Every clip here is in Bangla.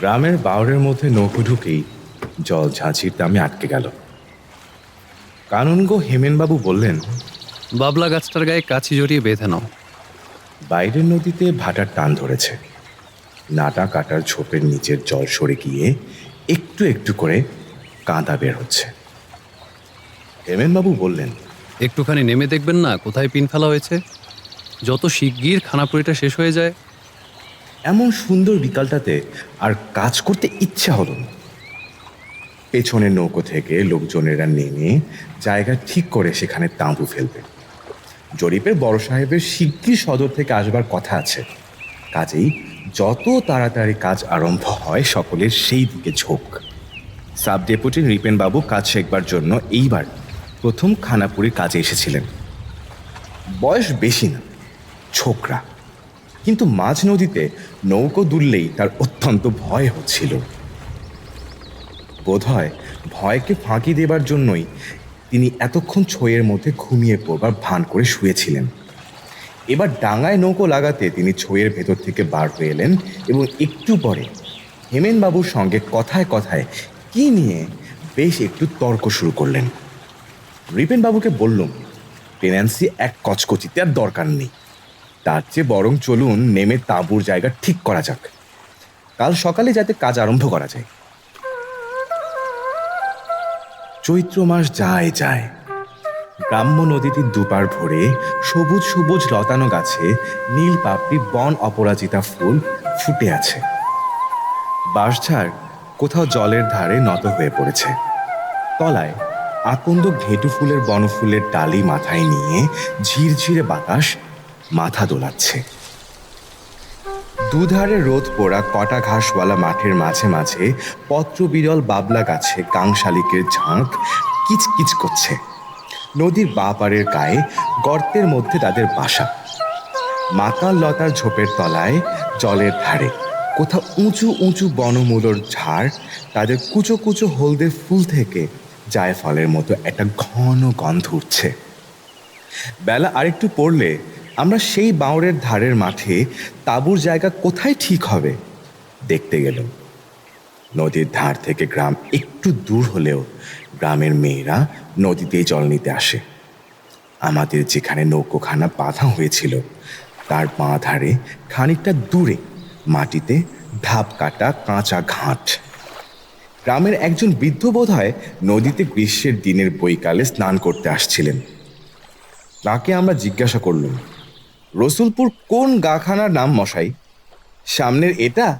গ্রামের বাউরের মধ্যে নৌকো ঢুকেই জল ঝাঁঝির দামে আটকে গেল। কানুনগো হেমেনবাবু বললেন বাবলা গাছটার গায়ে কাছি জড়িয়ে বেঁধে নাও। বাইরের নদীতে ভাটার টান ধরেছে। নাটা কাটার ঝোপের নিচের জল সরে গিয়ে একটু একটু করে কাঁদা বের হচ্ছে। হেমেনবাবু বললেন একটুখানি নেমে দেখবেন না কোথায় পিন ফেলা হয়েছে। যত শিগগির খানাপুরিটা শেষ হয়ে যায় এমন সুন্দর বিকালটাতে আর কাজ করতে ইচ্ছা হলো না। পেছনের নৌকো থেকে লোকজনেরা নেমে জায়গা ঠিক করে সেখানে তাঁবু ফেলবে। জরিপের বড় সাহেবের শিগগির সদর থেকে আসবার কথা আছে। কাজেই যত তাড়াতাড়ি কাজ আরম্ভ হয় সকলের সেই দিকে ঝোঁক। সাব ডেপুটি নৃপেনবাবু কাজ শেখবার জন্য এইবার প্রথম খানাপুরির কাজে এসেছিলেন। বয়স বেশি না, ছোকরা। কিন্তু মাঝ নদীতে নৌকো দুললেই তার অত্যন্ত ভয় হচ্ছিল। বোধহয় ভয়কে ফাঁকি দেবার জন্যই তিনি এতক্ষণ ছইয়ের মধ্যে ঘুমিয়ে পড়বার ভান করে শুয়েছিলেন। এবার ডাঙায় নৌকো লাগাতে তিনি ছইয়ের ভেতর থেকে বার হয়ে এলেন এবং একটু পরে হেমেনবাবুর সঙ্গে কথায় কথায় কি নিয়ে বেশ একটু তর্ক শুরু করলেন। রিপেনবাবুকে বললুম পেনান্সি এক কচকচিতে আর দরকার নেই। তার চেয়ে বরং চলুন নেমে তাঁবুর জায়গা ঠিক করা যাক। কাল সকালে যাতে কাজ আরম্ভ করা যায়। চৈত্র মাস যায় যায়। গ্রাম্য নদীটির দুপার ভরে সবুজ সবুজ লতানো গাছে নীল পাপড়ি, বন অপরাজিতা ফুল ফুটে আছে। বাঁশঝাড় কোথাও জলের ধারে নত হয়ে পড়েছে। তলায় আকন্দ ঘেটু ফুলের বনফুলের ডালি মাথায় নিয়ে ঝিরঝিরে বাতাস মাথা দোলাচ্ছে। দুধারে রোদ পোড়া কটা ঘাসওয়ালা মাঠের মাঝে মাঝে পত্র বিরল বাবলা গাছে কাংশালিকের ঝাঁক কিচকিচ করছে। নদীর বা পারের গায়ে গর্তের মধ্যে তাদের বাসা। মাকাল লতার ঝোপের তলায় জলের ধারে। কোথাও উঁচু উঁচু বনমূলর ঝাড়, তাদের কুচো কুচো হলদে ফুল থেকে জায়ফলের মতো একটা ঘন গন্ধ উঠছে। বেলা আরেকটু পড়লে আমরা সেই বাঁওড়ের ধারের মাঠে তাঁবুর জায়গা কোথায় ঠিক হবে দেখতে গেল নদীর ধার থেকে গ্রাম একটু দূর হলেও গ্রামের মেয়েরা নদীতেই জল নিতে আসে। আমাদের যেখানে নৌকোখানা বাঁধা হয়েছিল, তার বাঁ ধারে খানিকটা দূরে মাটিতে ধাপ কাটা কাঁচা ঘাট। গ্রামের একজন বৃদ্ধ বোধ হয় নদীতে গ্রীষ্মের দিনের বৈকালে স্নান করতে আসছিলেন। তাকে আমরা জিজ্ঞাসা করলুম রসুলপুর কোন গাখানার নাম মশাই? সামনের এটা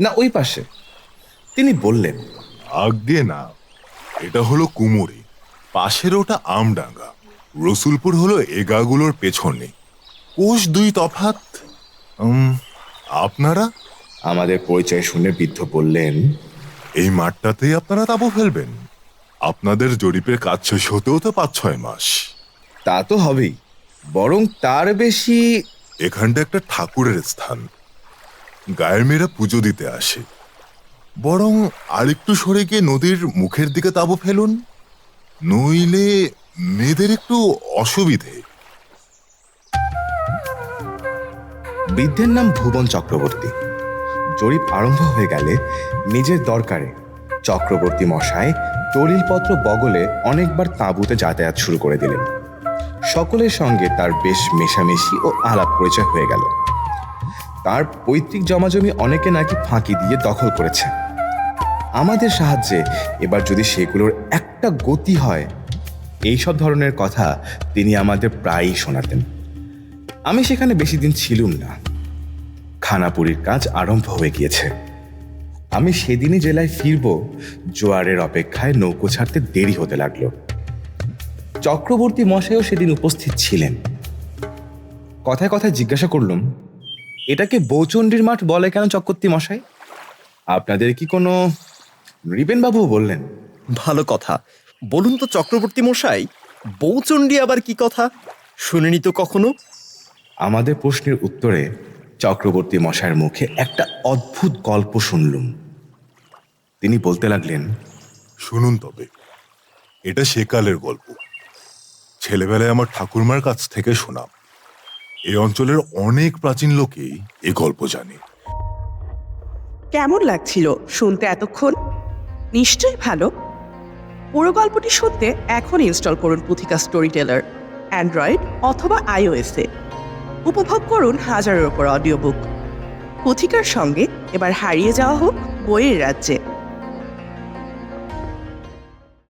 না ওই পাশে? তিনি বললেন আজ্ঞে না এটা হলো কুমোরে। পাশের ওটা আমডাঙ্গা। রসুলপুর হলো এগাগুলোর পেছনে। কোষ দুই তফাত আপনারা? আমাদের পরিচয় শুনে বৃদ্ধ বললেন এই মাঠটাতেই আপনারা তাবু ফেলবেন। আপনাদের জরিপের কাজ শেষ হতেও তো পাঁচ ছয় মাস। তা তো হবেই। বরং তার বেশি এখানটা একটা ঠাকুরের স্থান। গায়ের মেয়েরা পুজো দিতে আসে। বরং আরেকটু সরে গিয়ে নদীর মুখের দিকে তাবু ফেলুন নইলে মেয়েদের একটু অসুবিধে। বৃদ্ধের নাম ভুবন চক্রবর্তী। জরিপ আরম্ভ হয়ে গেলে নিজের দরকারে চক্রবর্তী মশায় দলিলপত্র বগলে অনেকবার তাঁবুতে যাতায়াত শুরু করে দিলেন। সকলের সঙ্গে তার বেশ মেশামেশি ও আলাপ পরিচয় হয়ে গেল। তার পৈতৃক জমাজমি অনেকে নাকি ফাঁকি দিয়ে দখল করেছে। আমাদের সাহায্যে এবার যদি সেগুলোর একটা গতি হয়, এইসব ধরনের কথা তিনি আমাদের প্রায়ই শোনাতেন। আমি সেখানে বেশি দিন ছিলুম না। খানাপুরির কাজ আরম্ভ হয়ে গিয়েছে। আমি সেদিনই জেলায় ফিরব, জোয়ারের অপেক্ষায় নৌকো ছাড়তে দেরি হতে লাগল। চক্রবর্তী মশাইও সেদিন উপস্থিত ছিলেন। কথায় কথায় জিজ্ঞাসা করলুম এটাকে বৌচণ্ডীর মাঠ বলে কেন চক্রবর্তী মশাই? আপনাদের কি কোনো নৃপেনবাবু বললেন? ভালো কথা। বলুন তো চক্রবর্তী মশাই বৌচণ্ডী আবার কি কথা? শুনেনি তো কখনো? আমাদের প্রশ্নের উত্তরে চক্রবর্তী মশাইয়ের মুখে একটা অদ্ভুত গল্প শুনলুম। তিনি বলতে লাগলেন শুনুন তবে এটা সেকালের গল্প। ছেলেবেলায় আমার ঠাকুরমার কাছ থেকে শোনা এই অঞ্চলের অনেক প্রাচীন লোকেই এ গল্প জানে। কেমন লাগছিল শুনতে এতক্ষণ? নিশ্চয়ই ভালো। পুরো গল্পটি শুনতে এখন ইনস্টল করুন পুথিকা স্টোরি টেলার অ্যান্ড্রয়েড অথবা আইওএসে উপভোগ করুন হাজারের ওপর অডিও বুক পুথিকার সঙ্গে এবার হারিয়ে যাওয়া হোক বইয়ের রাজ্যে।